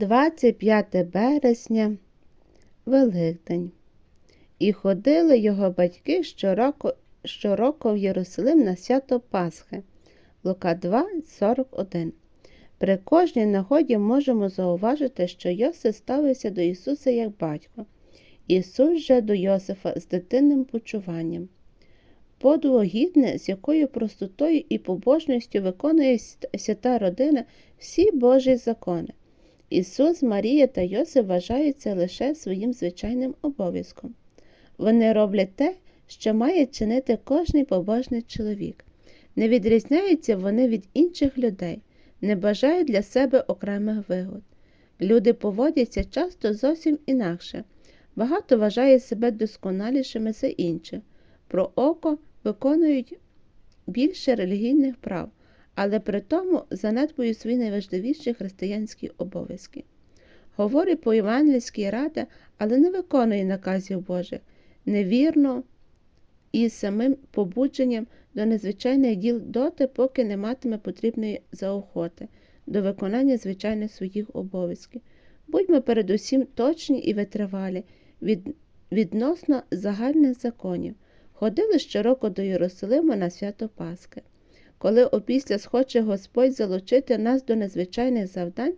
25 березня, Великдень. І ходили його батьки щороку, щороку в Єрусалим на свято Пасхи. Лука 2, 41. При кожній нагоді можемо зауважити, що Йосиф ставився до Ісуса як батько. Ісус же до Йосифа з дитинним почуванням. Подвогідне, з якою простотою і побожністю виконує свята родина всі Божі закони. Ісус, Марія та Йосиф вважаються лише своїм звичайним обов'язком. Вони роблять те, що має чинити кожний побожний чоловік. Не відрізняються вони від інших людей, не бажають для себе окремих вигод. Люди поводяться часто зовсім інакше. Багато вважає себе досконалішими за інших. Про око виконують більше релігійних прав, але при тому занедбують свої найважливіші християнські обов'язки. Говорить по євангельській раді, але не виконує наказів Божих, невірно і самим побудженням до незвичайних діл доти, поки не матиме потрібної заохоти до виконання звичайних своїх обов'язків. Будьмо передусім точні і витривалі від, відносно загальних законів. Ходили щороку до Єрусалима на свято Пасхи. Коли опісля схоче Господь залучити нас до незвичайних завдань,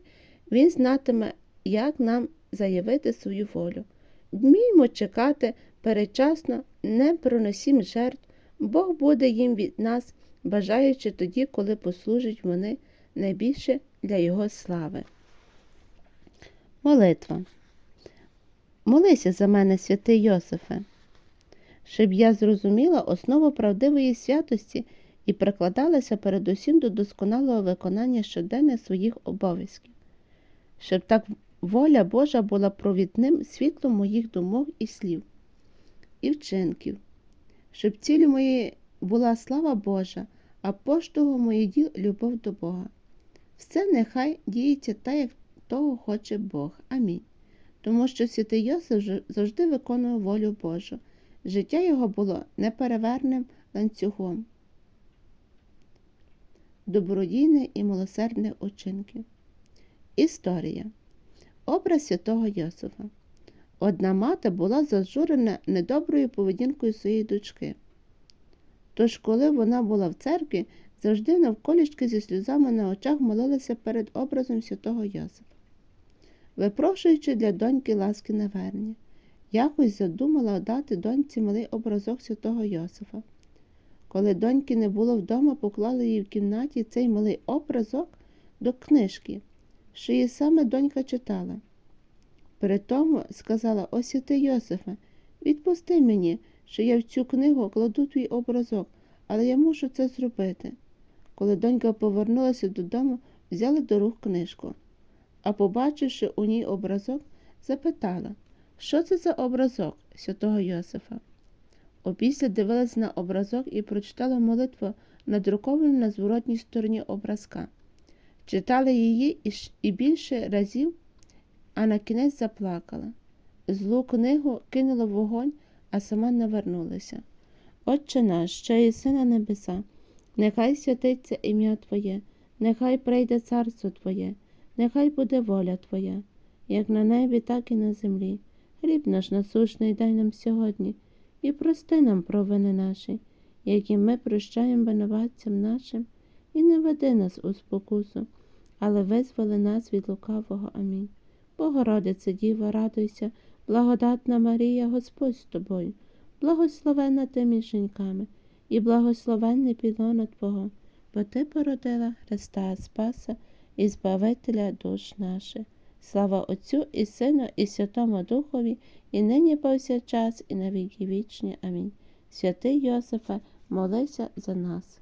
Він знатиме, як нам заявити свою волю. Вміймо чекати передчасно, не проносім жертв, Бог буде їм від нас, бажаючи тоді, коли послужать вони найбільше для Його слави. Молитва. Молися за мене, святий Йосифе, щоб я зрозуміла основу правдивої святості і прикладалася передусім до досконалого виконання щоденних своїх обов'язків, щоб так воля Божа була провідним світлом моїх думок і слів, і вчинків, щоб цілю моєї була слава Божа, а поштовхом моїх діл любов до Бога. Все нехай діється так, як того хоче Бог. Амінь. Тому що святий Йосиф завжди виконував волю Божу. Життя його було непереверним ланцюгом, добродійне і милосердне учинки. Історія. Образ святого Йосифа. Одна мати була зажурена недоброю поведінкою своєї дочки. Тож, коли вона була в церкві, завжди навколішки зі сльозами на очах молилася перед образом святого Йосифа випрошуючи для доньки ласки навернення. Якось задумала дати доньці малий образок святого Йосифа. Коли доньки не було вдома, поклали її в кімнаті цей малий образок до книжки, що її саме донька читала. При тому сказала О святий Йосифе, відпусти мені, що я в цю книгу кладу твій образок, але я мушу це зробити. Коли донька повернулася додому, взяла до рук книжку а побачивши у ній образок, запитала, що це за образок святого Йосифа. Опісля дивилась на образок і прочитала молитву, надруковану на зворотній стороні образка. Читала її і більше разів, а на кінець заплакала. Злу книгу кинула вогонь, а сама навернулася. Отче наш, що єси на небеса, нехай святиться ім'я Твоє, нехай прийде царство Твоє. Нехай буде воля Твоя, як на небі, так і на землі. Хліб наш насушний дай нам сьогодні, і прости нам провини наші, які ми прощаємо винуватцям нашим, і не веди нас у спокусу, але визволи нас від лукавого. Амінь. Богородице, Діво, радуйся, благодатна Марія, Господь з тобою, благословенна ти між жінками, і благословенний пілона Твого, бо Ти породила Христа Спаса і Збавителя душ наших. Слава Отцю і Сину, і Святому Духові, і нині повсякчас, і на віки вічні. Амінь. Святий Йосифе, молися за нас.